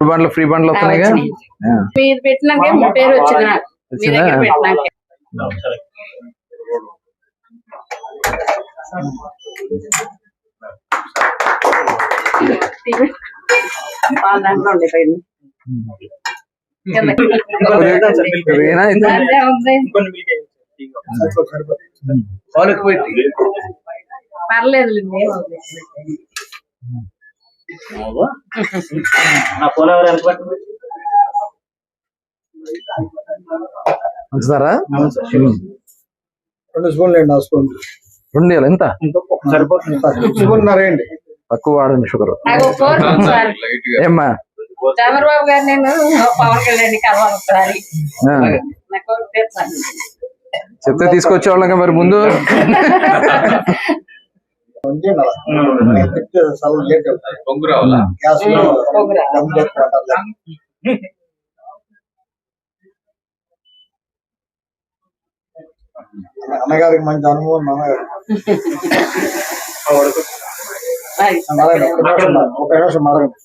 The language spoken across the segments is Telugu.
బండ్లు ఫ్రీ బండ్లు వస్తున్నాయిగా? ఆ. మీరు పెట్టినాకే మీ పేరు వచ్చింది నాకు. మీ వచ్చిందా? దగ్గర పెట్టినాకే. దాంట్లో ఉండే పైన నా. రెండు స్పూన్లు అండి ఆ స్పూన్ రెండు ఎంత సరిపోతుంది స్పూన్ అండి తక్కువ వాడండి షుగర్. ఏమ్మా? చంద్రబాబు గారు నేను పవన్ కళ్యాణ్ కలవాలి. చెప్తే మరి ముందు. అన్నగారికి మంచి అనుభవం అన్నగారు ఒక నిమిషం మరగండి,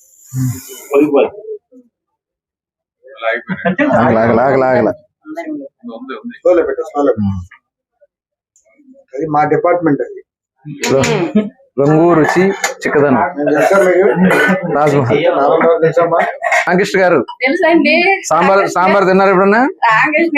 లాగ లాగ. అది మా డిపార్ట్మెంట్ అది. రంగు రుచి చిక్కదనం. రామకృష్ణ గారు తెలుసండి? సాంబార్ సాంబార్ తిన్నారు ఎప్పుడన్నా? రామకృష్ణ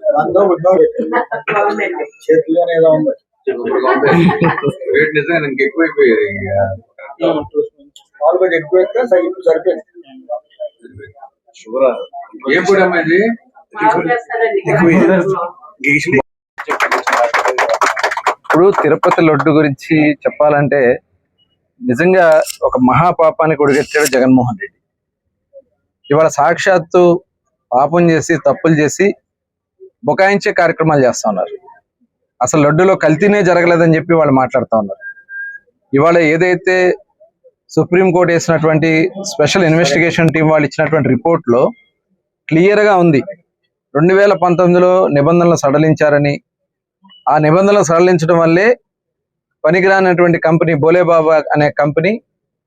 తాగు- ఇదిగో. అందో ఉందో బాగుందండి. చేతిలోనే ఏదో ఉంది రేట్ నిజంగా ఇంక ఎక్కువైపోయేది పాలు కొంచెం ఎక్కువ ఎక్కితే సరిపోయి సరిపోయింది షుగర్ ఏం పొడి అమ్మా ఇది మామూలు వేస్తారండి. ఇప్పుడు తిరుపతి లడ్డు గురించి చెప్పాలంటే నిజంగా ఒక మహాపాపానికి ఒడిగట్టాడు జగన్మోహన్ రెడ్డి ఇవాళ సాక్షాత్తు పాపం చేసి తప్పులు చేసి బుకాయించే కార్యక్రమాలు చేస్తా ఉన్నారు. అసలు లడ్డూలో కల్తీనే జరగలేదని చెప్పి వాళ్ళు మాట్లాడుతూ ఉన్నారు. ఇవాళ ఏదైతే సుప్రీంకోర్టు వేసినటువంటి స్పెషల్ ఇన్వెస్టిగేషన్ టీం వాళ్ళు ఇచ్చినటువంటి రిపోర్ట్లో క్లియర్గా ఉంది. రెండు వేల పంతొమ్మిదిలో నిబంధనలు సడలించారని. ఆ నిబంధనలు సడలించడం వల్లే పనికిరానటువంటి కంపెనీ బోలేబాబా అనే కంపెనీ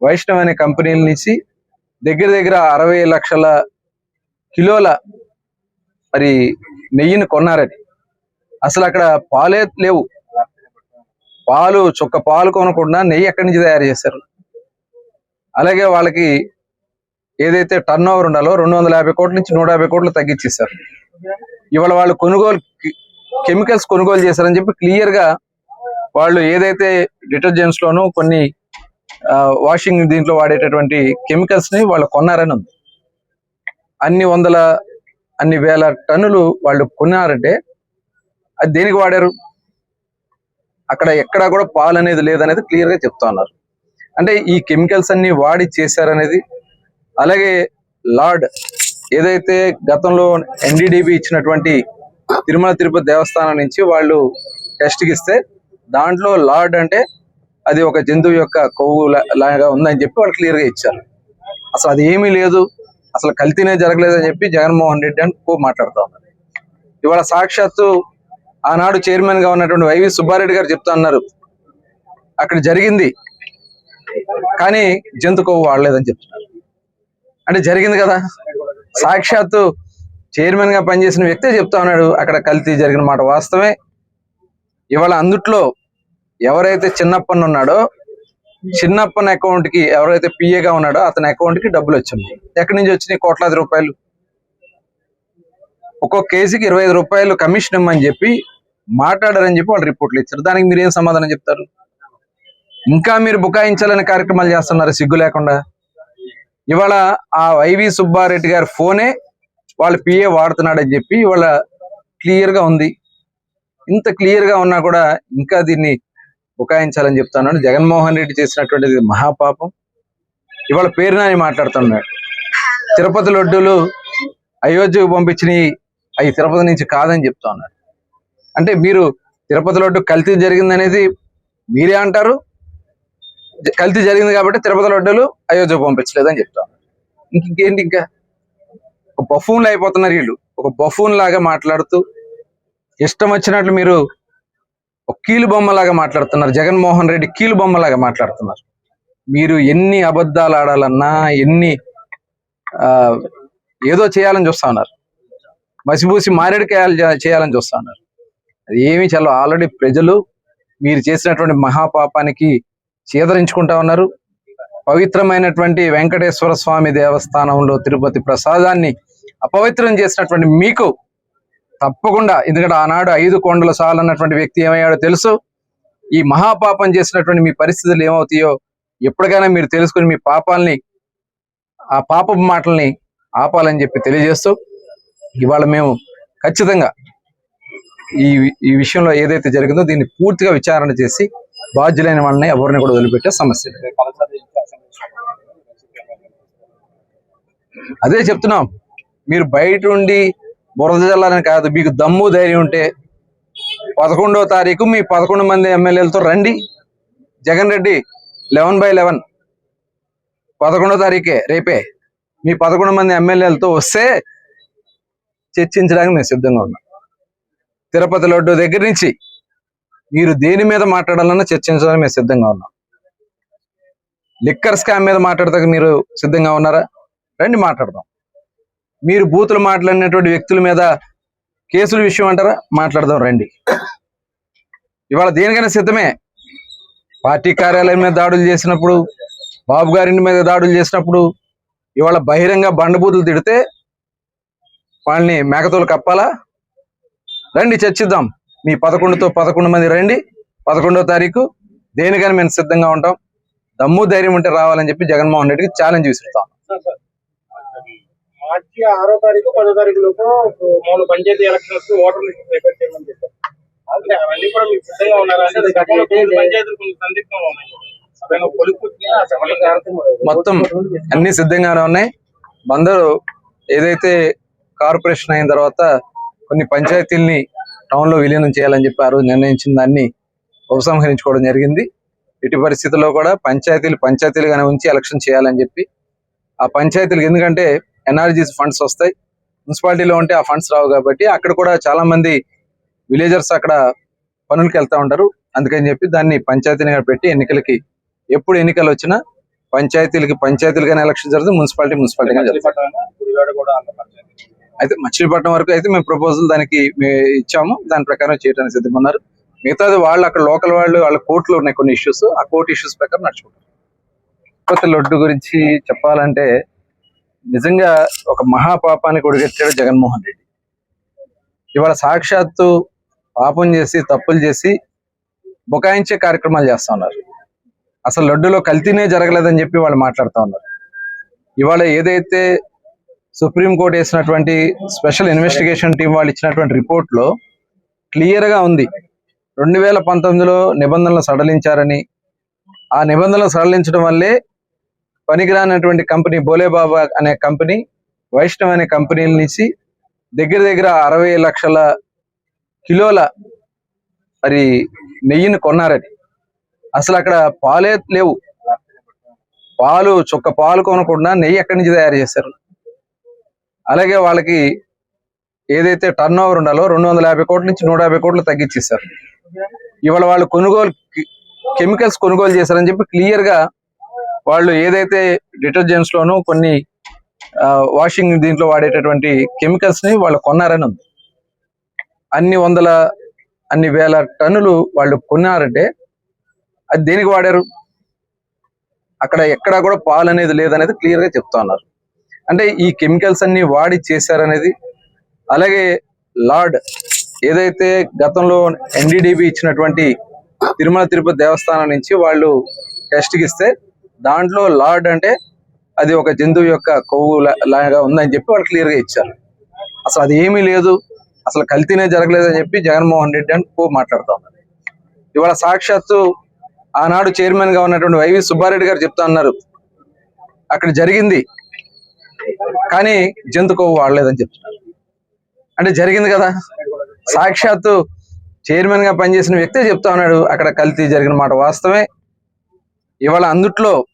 వైష్ణవ్ అనే కంపెనీల నుంచి దగ్గర దగ్గర అరవై లక్షల కిలోల మరి నెయ్యిని కొన్నారని అసలు అక్కడ పాలే లేవు. పాలు చుక్క పాలు కొనకుండా నెయ్యి ఎక్కడి నుంచి తయారు చేశారు? అలాగే వాళ్ళకి ఏదైతే టర్న్ ఓవర్ ఉండాలో రెండు వందల యాభై కోట్ల నుంచి నూట యాభై కోట్లు తగ్గించేశారు. ఇవాళ వాళ్ళు కొనుగోలు కెమికల్స్ కొనుగోలు చేశారని చెప్పి క్లియర్గా వాళ్ళు ఏదైతే డిటర్జెంట్స్ లోను కొన్ని వాషింగ్ దీంట్లో వాడేటటువంటి కెమికల్స్ని వాళ్ళు కొన్నారని ఉంది. అన్ని వందల అన్ని వేల టన్నులు వాళ్ళు కొన్నారంటే అది దేనికి వాడారు? అక్కడ ఎక్కడా కూడా పాలు అనేది లేదనేది క్లియర్గా చెప్తా ఉన్నారు. అంటే ఈ కెమికల్స్ అన్ని వాడి చేశారనేది అలాగే లార్డ్ ఏదైతే గతంలో ఎన్డీడీబీ ఇచ్చినటువంటి తిరుమల తిరుపతి దేవస్థానం నుంచి వాళ్ళు టెస్ట్కి ఇస్తే దాంట్లో లార్డ్ అంటే అది ఒక జంతువు యొక్క కొవ్వు లాగా ఉందని చెప్పి వాళ్ళు క్లియర్గా ఇచ్చారు. అసలు అది ఏమీ లేదు. అసలు కల్తీనే జరగలేదని చెప్పి జగన్మోహన్ రెడ్డి అని ఎక్కువ మాట్లాడుతూ ఉన్నారు. ఇవాళ సాక్షాత్తు ఆనాడు చైర్మన్గా ఉన్నటువంటి వైవి సుబ్బారెడ్డి గారు చెప్తా ఉన్నారు. అక్కడ జరిగింది కానీ జంతు కొవ్వు వాడలేదని చెప్తున్నారు. అంటే జరిగింది కదా. సాక్షాత్తు చైర్మన్గా పనిచేసిన వ్యక్తే చెప్తా ఉన్నాడు అక్కడ కల్తీ జరిగిన మాట వాస్తవమే. ఇవాళ అందుట్లో ఎవరైతే చిన్నప్పన్న ఉన్నాడో Hmm. చిన్నప్పన్న అకౌంట్కి ఎవరైతే పిఏగా ఉన్నాడో అతని అకౌంట్కి డబ్బులు వచ్చింది ఎక్కడి నుంచి వచ్చినాయి? కోట్లాది రూపాయలు. ఒక్కొక్క కేజీకి ఇరవై ఐదు రూపాయలు కమిషన్ ఇమ్మని చెప్పి మాట్లాడారని చెప్పి వాళ్ళు రిపోర్ట్లు ఇచ్చారు. దానికి మీరు ఏం సమాధానం చెప్తారు? ఇంకా మీరు బుకాయించాలని కార్యక్రమాలు చేస్తున్నారు? సిగ్గు లేకుండా? ఇవాళ ఆ వైవి సుబ్బారెడ్డి గారి ఫోనే వాళ్ళ పిఏ వాడుతున్నాడని చెప్పి ఇవాళ క్లియర్గా ఉంది. ఇంత క్లియర్గా ఉన్నా కూడా ఇంకా దీన్ని బుకాయించాలని చెప్తున్నాడు జగన్మోహన్ రెడ్డి చేసినటువంటిది మహాపాపం. ఇవాళ పేరు నాని మాట్లాడుతున్నాడు. తిరుపతి లడ్డూలు అయోధ్యకు పంపించినవి అవి తిరుపతి నుంచి కాదని చెప్తా ఉన్నాడు అంటే మీరు తిరుపతి లడ్డు కల్తీ జరిగిందనేది మీరే అంటారు? కల్తీ జరిగింది కాబట్టి తిరుపతి లడ్డూలు అయోధ్యకు పంపించలేదని చెప్తా ఇంక ఇంకేంటి ఇంకా? ఒక బఫూన్లు అయిపోతున్నారు వీళ్ళు. ఒక బఫూన్ లాగా మాట్లాడుతూ ఇష్టం వచ్చినట్లు మీరు కీలు బొమ్మలాగా మాట్లాడుతున్నారు. జగన్మోహన్ రెడ్డి కీలు బొమ్మలాగా మాట్లాడుతున్నారు. మీరు ఎన్ని అబద్ధాలు ఆడాలన్నా ఎన్ని ఆ, ఏదో చేయాలని చూస్తా ఉన్నారు. మసిబూసి మారేడుకాయలు చేయాలని చూస్తా ఉన్నారు. అది ఏమీ చాలా ఆల్రెడీ ప్రజలు మీరు చేసినటువంటి మహాపాపానికి చేదరించుకుంటా ఉన్నారు. పవిత్రమైనటువంటి వెంకటేశ్వర స్వామి దేవస్థానంలో తిరుపతి ప్రసాదాన్ని అపవిత్రం చేసినటువంటి మీకు తప్పకుండా. ఎందుకంటే ఆనాడు ఐదు కొండల సాలన్నటువంటి వ్యక్తి ఏమయ్యాడో తెలుసు. ఈ మహాపాపం చేసినటువంటి మీ పరిస్థితులు ఏమవుతాయో ఎప్పటికైనా మీరు తెలుసుకుని మీ పాపాలని ఆ పాపపు మాటల్ని ఆపాలని చెప్పి తెలియజేస్తూ ఇవాళ మేము ఖచ్చితంగా ఈ ఈ విషయంలో ఏదైతే జరిగిందో దీన్ని పూర్తిగా విచారణ చేసి బాధ్యులైన వాళ్ళని ఎవరిని కూడా వదిలిపెట్టే సమస్య అదే చెప్తున్నాం. మీరు బయట ఉండి బురద జల్లాలని కాదు మీకు దమ్ము ధైర్యం ఉంటే పదకొండో తారీఖు మీ పదకొండు మంది ఎమ్మెల్యేలతో రండి. Jagan Reddy eleven by eleven. పదకొండో తారీఖే రేపే. మీ పదకొండు మంది ఎమ్మెల్యేలతో వస్తే చర్చించడానికి మేము సిద్ధంగా ఉన్నాం. తిరుపతి లడ్డు దగ్గర నుంచి మీరు దేని మీద మాట్లాడాలన్నా చర్చించడానికి మేము సిద్ధంగా ఉన్నాం. లిక్కర్ స్కామ్ మీద మాట్లాడతాక మీరు సిద్ధంగా ఉన్నారా? రండి మాట్లాడదాం. మీరు బూతులు మాట్లాడినటువంటి వ్యక్తుల మీద కేసుల విషయం అంటారా? మాట్లాడదాం రండి. ఇవాళ దేనికైనా సిద్ధమే? పార్టీ కార్యాలయం మీద దాడులు చేసినప్పుడు బాబు గారింటి మీద దాడులు చేసినప్పుడు ఇవాళ బహిరంగ బండబూతులు తిడితే వాళ్ళని మేకతోలు కప్పాలా? రండి చర్చిద్దాం. మీ పదకొండుతో పదకొండు మంది రండి. పదకొండో తారీఖు దేనికైనా మేము సిద్ధంగా ఉంటాం. దమ్ము ధైర్యం ఉంటే రావాలని చెప్పి జగన్మోహన్ రెడ్డికి ఛాలెంజ్ విసురుతాం. మార్చి ఆరో తారీఖు పదో తారీఖు లోపు మూడు panchayat elections voter list prepare చేయమని చెప్పారు. అవన్నీ కూడా మీకు సిద్ధంగా ఉన్నారా? అంటే పంచాయతీలు కొన్ని సందిగ్ధంలో ఉన్నాయి. మొత్తం అన్ని సిద్ధంగానే ఉన్నాయి. బందరు ఏదైతే కార్పొరేషన్ అయిన తర్వాత కొన్ని పంచాయతీల్ని టౌన్లో విలీనం చేయాలని చెప్పి ఆ రోజు నిర్ణయించిన దాన్ని ఉపసంహరించుకోవడం జరిగింది. ఇటు పరిస్థితుల్లో కూడా పంచాయతీలు పంచాయతీలుగానే ఉంచి ఎలక్షన్ చేయాలని చెప్పి ఆ పంచాయతీలకు ఎందుకంటే ఎన్ఆర్జీస్ ఫండ్స్ వస్తాయి. మున్సిపాలిటీలో ఉంటే ఆ ఫండ్స్ రావు కాబట్టి అక్కడ కూడా చాలా మంది విలేజర్స్ అక్కడ పనులకు వెళ్తా ఉంటారు. అందుకని చెప్పి దాన్ని పంచాయతీని పెట్టి ఎన్నికలకి ఎప్పుడు ఎన్నికలు వచ్చినా పంచాయతీలకి పంచాయతీలుగానే ఎలక్షన్ జరుగుతుంది. మున్సిపాలిటీ మున్సిపాలిటీగా జరుగుతుంది. అయితే మచిలీపట్నం వరకు అయితే మేము ప్రపోజల్ దానికి ఇచ్చాము. దాని ప్రకారం చేయడానికి సిద్ధమన్నారు. ఉన్నారు మిగతాది వాళ్ళు అక్కడ లోకల్ వాళ్ళు వాళ్ళ కోర్టులో ఉన్నాయి కొన్ని ఇష్యూస్ ఆ కోర్టు ఇష్యూస్ ప్రకారం నడుచుకుంటారు. తిరుపతి లడ్డు గురించి చెప్పాలంటే నిజంగా ఒక మహాపాపానికి ఒడిగట్టాడు జగన్మోహన్ రెడ్డి. ఇవాళ సాక్షాత్తు పాపం చేసి తప్పులు చేసి బుకాయించే కార్యక్రమాలు చేస్తా ఉన్నారు. అసలు లడ్డులో కల్తీనే జరగలేదని చెప్పి వాళ్ళు మాట్లాడుతూ ఉన్నారు. ఇవాళ ఏదైతే సుప్రీంకోర్టు వేసినటువంటి స్పెషల్ ఇన్వెస్టిగేషన్ టీం వాళ్ళు ఇచ్చినటువంటి రిపోర్ట్లో క్లియర్గా ఉంది. రెండు వేల పంతొమ్మిదిలో నిబంధనలు సడలించారని. ఆ నిబంధనలు సడలించడం వల్లే పనికిరానటువంటి కంపెనీ బోలేబాబా అనే కంపెనీ వైష్ణవ్ అనే కంపెనీల నుంచి దగ్గర దగ్గర అరవై లక్షల కిలోల మరి నెయ్యిని కొన్నారని అసలు అక్కడ పాలే లేవు. పాలు చుక్క పాలు కొనకుండా నెయ్యి ఎక్కడి నుంచి తయారు చేశారు? అలాగే వాళ్ళకి ఏదైతే టర్న్ ఓవర్ ఉండాలో రెండు వందల యాభై కోట్ల నుంచి నూట యాభై కోట్లు తగ్గించేశారు. ఇవాళ వాళ్ళు కొనుగోలు కెమికల్స్ కొనుగోలు చేశారని చెప్పి క్లియర్గా వాళ్ళు ఏదైతే డిటర్జెంట్స్ లోను కొన్ని వాషింగ్ దీంట్లో వాడేటటువంటి కెమికల్స్ని వాళ్ళు కొన్నారని ఉంది. అన్ని వందల అన్ని వేల టన్నులు వాళ్ళు కొన్నారంటే అది దేనికి వాడారు? అక్కడ ఎక్కడా కూడా పాలు అనేది లేదనేది క్లియర్గా చెప్తా ఉన్నారు. అంటే ఈ కెమికల్స్ అన్ని వాడి చేశారనేది అలాగే లార్డ్ ఏదైతే గతంలో ఎన్డీడీబీ ఇచ్చినటువంటి తిరుమల తిరుపతి దేవస్థానం నుంచి వాళ్ళు టెస్ట్కి ఇస్తే దాంట్లో లార్డ్ అంటే అది ఒక జంతువు యొక్క కొవ్వు లా- లాగా ఉందని చెప్పి వాళ్ళు క్లియర్గా ఇచ్చారు. అసలు అది ఏమీ లేదు. అసలు కల్తీనే జరగలేదు అని చెప్పి జగన్మోహన్ రెడ్డి అని పో మాట్లాడుతూ. ఉన్నారు ఇవాళ సాక్షాత్తు ఆనాడు చైర్మన్గా ఉన్నటువంటి వైవి సుబ్బారెడ్డి గారు చెప్తా ఉన్నారు. అక్కడ జరిగింది. కానీ జంతు కొవ్వు వాడలేదని చెప్తున్నారు. అంటే జరిగింది కదా. సాక్షాత్తు చైర్మన్గా పనిచేసిన వ్యక్తే చెప్తా ఉన్నాడు. అక్కడ కల్తీ జరిగిన మాట వాస్తవమే. ఇవాళ అందుట్లో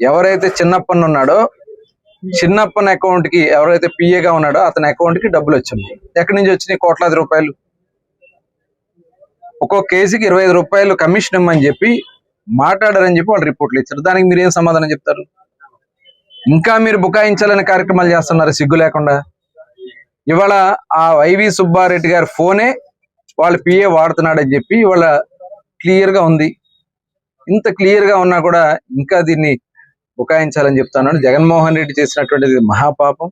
ఎవరైతే చిన్నప్పన్న ఉన్నాడో చిన్నప్పన్న అకౌంట్కి ఎవరైతే పిఏగా ఉన్నాడో అతని అకౌంట్కి డబ్బులు వచ్చింది. ఎక్కడి నుంచి వచ్చినాయి? కోట్లాది రూపాయలు. ఒక్కో కేసుకి ఇరవై ఐదు రూపాయలు కమిషన్ ఇమ్మని చెప్పి మాట్లాడారని చెప్పి వాళ్ళు రిపోర్ట్లు ఇచ్చారు. దానికి మీరు ఏం సమాధానం చెప్తారు? ఇంకా మీరు బుకాయించాలనే కార్యక్రమాలు చేస్తున్నారు? సిగ్గు లేకుండా. ఇవాళ ఆ వైవి సుబ్బారెడ్డి గారి ఫోనే వాళ్ళ పిఏ వాడుతున్నాడని చెప్పి ఇవాళ క్లియర్గా ఉంది. ఇంత క్లియర్గా ఉన్నా కూడా ఇంకా దీన్ని బుకాయించాలని చెప్తున్నాడు. జగన్మోహన్ రెడ్డి చేసినటువంటిది మహాపాపం.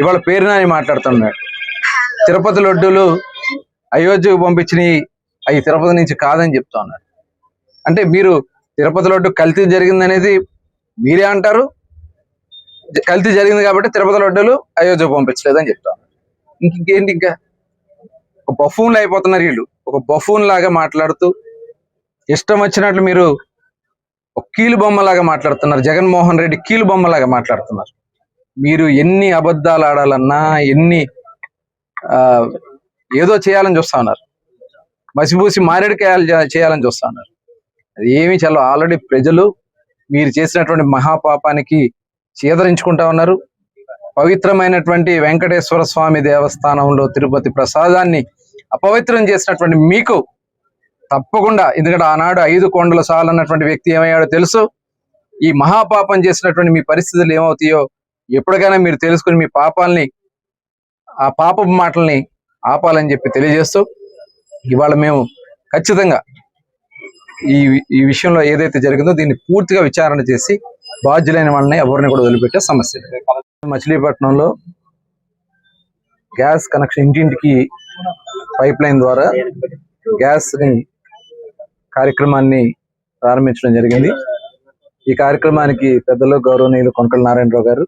ఇవాళ పేరు నాని మాట్లాడుతున్నాడు. తిరుపతి లడ్డూలు అయోధ్యకు పంపించినవి అవి తిరుపతి నుంచి కాదని చెప్తా ఉన్నాడు అంటే మీరు తిరుపతి లడ్డు కల్తీ జరిగింది అనేది మీరే అంటారు? కల్తీ జరిగింది కాబట్టి తిరుపతి లడ్డూలు అయోధ్యకు పంపించలేదని చెప్తా ఉన్నాడు ఇంక- ఇంకేంటి ఇంకా? ఒక బఫూన్లు అయిపోతున్నారు వీళ్ళు. ఒక బఫూన్ లాగా మాట్లాడుతూ ఇష్టం వచ్చినట్లు మీరు ఒక కీలు బొమ్మలాగా మాట్లాడుతున్నారు. జగన్మోహన్ రెడ్డి కీలు బొమ్మలాగా మాట్లాడుతున్నారు. మీరు ఎన్ని అబద్ధాలు ఆడాలన్నా ఎన్ని ఆ, ఏదో చేయాలని చూస్తా ఉన్నారు. మసిపూసి మారేడుకాయలు చేయాలని చూస్తా ఉన్నారు. అది ఏమీ చాలా ఆల్రెడీ ప్రజలు మీరు చేసినటువంటి మహాపాపానికి చేదరించుకుంటా ఉన్నారు. పవిత్రమైనటువంటి వెంకటేశ్వర స్వామి దేవస్థానంలో తిరుపతి ప్రసాదాన్ని అపవిత్రం చేసినటువంటి మీకు తప్పకుండా. ఎందుకంటే ఆనాడు ఐదు కొండల సాల్ అన్నటువంటి వ్యక్తి ఏమయ్యాడో తెలుసు. ఈ మహాపాపం చేసినటువంటి మీ పరిస్థితులు ఏమవుతాయో ఎప్పటికైనా మీరు తెలుసుకుని మీ పాపాలని ఆ పాపపు మాటల్ని ఆపాలని చెప్పి తెలియజేస్తూ ఇవాళ మేము ఖచ్చితంగా ఈ ఈ విషయంలో ఏదైతే జరిగిందో దీన్ని పూర్తిగా విచారణ చేసి బాధ్యులైన వాళ్ళని ఎవరిని కూడా వదిలిపెట్టే సమస్య మచిలీపట్నంలో గ్యాస్ కనెక్షన్ ఇంటింటికి పైప్ లైన్ ద్వారా గ్యాస్ని కార్యక్రమాన్ని ప్రారంభించడం జరిగింది. ఈ కార్యక్రమానికి పెద్దలు గౌరవనీయులు కొనకల నారాయణరావు గారు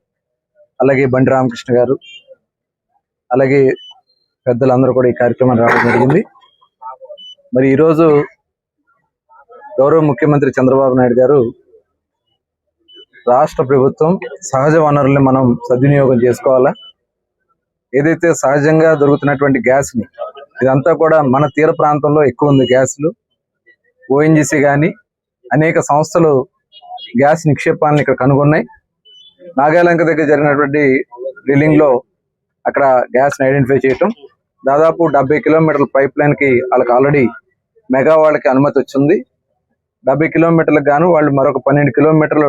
అలాగే బండి రామకృష్ణ గారు అలాగే పెద్దలందరూ కూడా ఈ కార్యక్రమాన్ని రావడం జరిగింది. మరి ఈరోజు గౌరవ ముఖ్యమంత్రి చంద్రబాబు నాయుడు గారు రాష్ట్ర ప్రభుత్వం సహజ వనరుల్ని మనం సద్వినియోగం చేసుకోవాలా? ఏదైతే సహజంగా దొరుకుతున్నటువంటి గ్యాస్ని ఇదంతా కూడా మన తీర ప్రాంతంలో ఎక్కువ ఉంది గ్యాస్లు. ఓఎన్జిసి కానీ అనేక సంస్థలు గ్యాస్ నిక్షేపాలను ఇక్కడ కనుగొన్నాయి. నాగాలంక దగ్గర జరిగినటువంటి డ్రిల్లింగ్లో అక్కడ గ్యాస్ని ఐడెంటిఫై చేయటం. దాదాపు డెబ్బై కిలోమీటర్ల పైప్ లైన్కి వాళ్ళకి ఆల్రెడీ మెగా వాళ్ళకి అనుమతి వచ్చింది. డెబ్బై కిలోమీటర్లకు గాను వాళ్ళు మరొక పన్నెండు కిలోమీటర్లు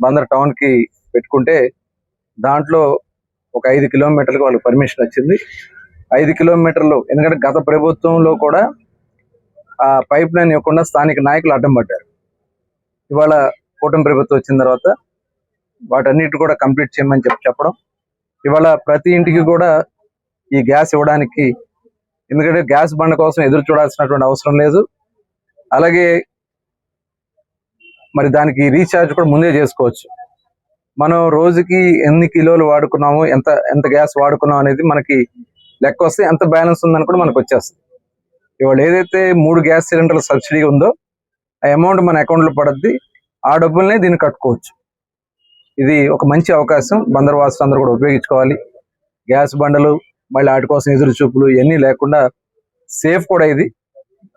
బందర్ టౌన్కి పెట్టుకుంటే దాంట్లో ఒక ఐదు కిలోమీటర్లకు వాళ్ళకి పర్మిషన్ వచ్చింది. ఐదు కిలోమీటర్లు ఎందుకంటే గత ప్రభుత్వంలో కూడా ఆ పైప్ లైన్ ఇవ్వకుండా స్థానిక నాయకులు అడ్డం పడ్డారు. ఇవాళ కూటమి ప్రభుత్వం వచ్చిన తర్వాత వాటన్నిటి కూడా కంప్లీట్ చేయమని చెప్పి చెప్పడం. ఇవాళ ప్రతి ఇంటికి కూడా ఈ గ్యాస్ ఇవ్వడానికి ఎందుకంటే గ్యాస్ బండ కోసం ఎదురు చూడాల్సినటువంటి అవసరం లేదు. అలాగే మరి దానికి రీఛార్జ్ కూడా ముందే చేసుకోవచ్చు. మనం రోజుకి ఎన్ని కిలోలు వాడుకున్నాము ఎంత ఎంత గ్యాస్ వాడుకున్నాం అనేది మనకి లెక్క వస్తే ఎంత బ్యాలెన్స్ ఉందని కూడా మనకు వచ్చేస్తుంది. ఇవాళ ఏదైతే మూడు గ్యాస్ సిలిండర్ల సబ్సిడీ ఉందో ఆ అమౌంట్ మన అకౌంట్లో లో పడద్ది. ఆ డబ్బుల్ని దీన్ని కట్టుకోవచ్చు. ఇది ఒక మంచి అవకాశం. బందర్ వాసులు అందరూ కూడా ఉపయోగించుకోవాలి. గ్యాస్ బండలు మళ్ళీ వాటి కోసం ఎదురు చూపులు ఇవన్నీ లేకుండా సేఫ్ కూడా ఇది.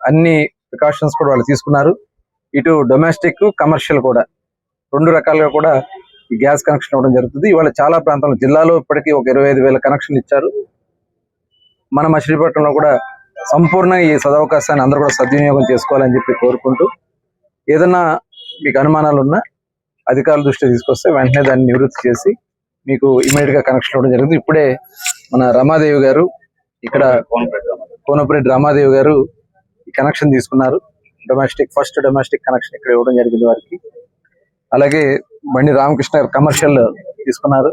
అన్ని ప్రికాషన్స్ కూడా వాళ్ళు తీసుకున్నారు. ఇటు డొమెస్టిక్ కమర్షియల్ కూడా. రెండు రకాలుగా కూడా ఈ గ్యాస్ కనెక్షన్ ఇవ్వడం జరుగుతుంది. ఇవాళ చాలా ప్రాంతాల్లో జిల్లాలో ఇప్పటికీ ఒక ఇరవై ఐదు వేల కనెక్షన్ ఇచ్చారు. మన మచిలీపట్నంలో కూడా సంపూర్ణ ఈ సదవకాశాన్ని అందరూ కూడా సద్వినియోగం చేసుకోవాలని చెప్పి కోరుకుంటూ ఏదన్నా మీకు అనుమానాలు ఉన్నా అధికారుల దృష్టి తీసుకొస్తే వెంటనే దాన్ని నివృత్తి చేసి మీకు ఇమీడియట్గా కనెక్షన్ ఇవ్వడం జరుగుతుంది ఇప్పుడే మన రమాదేవి గారు ఇక్కడ కోనపరెడ్డి రమాదేవి గారు ఈ కనెక్షన్ తీసుకున్నారు. డొమెస్టిక్ ఫస్ట్ డొమెస్టిక్ కనెక్షన్ ఇక్కడ ఇవ్వడం జరిగింది వారికి. అలాగే బండి రామకృష్ణ గారు కమర్షియల్ తీసుకున్నారు.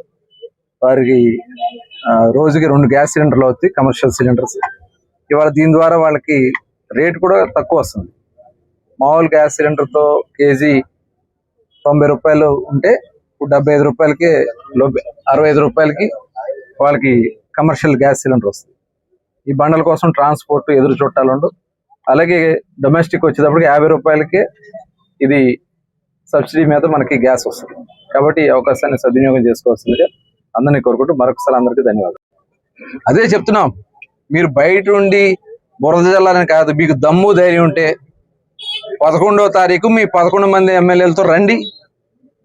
వారికి రోజుకి రెండు గ్యాస్ సిలిండర్లు అవుతాయి కమర్షియల్ సిలిండర్స్. ఇవాళ దీని ద్వారా వాళ్ళకి రేట్ కూడా తక్కువ వస్తుంది. మామూలు గ్యాస్ సిలిండర్తో కేజీ తొంభై రూపాయలు ఉంటే ఇప్పుడు డెబ్బై ఐదు రూపాయలకి అరవై ఐదు రూపాయలకి వాళ్ళకి కమర్షియల్ గ్యాస్ సిలిండర్ వస్తుంది. ఈ బండల కోసం ట్రాన్స్పోర్ట్ ఎదురు చుట్టాలు ఉండవు. అలాగే డొమెస్టిక్ వచ్చేటప్పటికి యాభై రూపాయలకే ఇది సబ్సిడీ మీద మనకి గ్యాస్ వస్తుంది. కాబట్టి ఈ అవకాశాన్ని సద్వినియోగం చేసుకోవాల్సిందిగా అందరినీ కోరుకుంటూ మరొకసారి అందరికీ ధన్యవాదాలు. అదే చెప్తున్నాం. మీరు బయట ఉండి బురద జల్లాలని కాదు మీకు దమ్ము ధైర్యం ఉంటే పదకొండవ తారీఖు మీ పదకొండు మంది ఎమ్మెల్యేలతో రండి.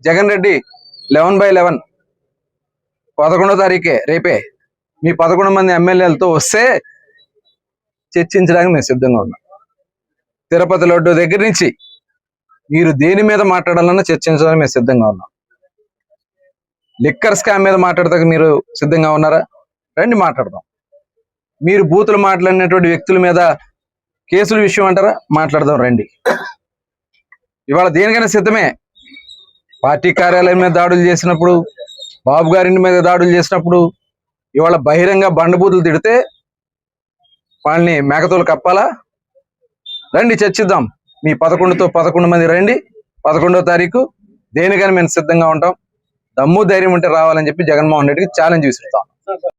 Jagan Reddy eleven by eleven. పదకొండో తారీఖే రేపే మీ పదకొండు మంది ఎమ్మెల్యేలతో వస్తే చర్చించడానికి మేము సిద్ధంగా ఉన్నాం. తిరుపతి లడ్డు దగ్గర నుంచి మీరు దేని మీద మాట్లాడాలన్నా చర్చించడానికి మేము సిద్ధంగా ఉన్నాం. లిక్కర్ స్కామ్ మీద మాట్లాడతాక మీరు సిద్ధంగా ఉన్నారా? రండి మాట్లాడదాం. మీరు బూతులు మాట్లాడినటువంటి వ్యక్తుల మీద కేసుల విషయం అంటారా? మాట్లాడదాం రండి. ఇవాళ దేనికైనా సిద్ధమే? పార్టీ కార్యాలయం మీద దాడులు చేసినప్పుడు బాబు గారింటి మీద దాడులు చేసినప్పుడు ఇవాళ బహిరంగ బండబూతులు తిడితే వాళ్ళని మేకతోలు కప్పాలా? రండి చర్చిద్దాం. మీ పదకొండుతో పదకొండు మంది రండి. పదకొండో తారీఖు దేనికైనా మేము సిద్ధంగా ఉంటాం. దమ్ము ధైర్యం ఉంటే రావాలని చెప్పి జగన్మోహన్ రెడ్డికి ఛాలెంజ్ విసురుతాం.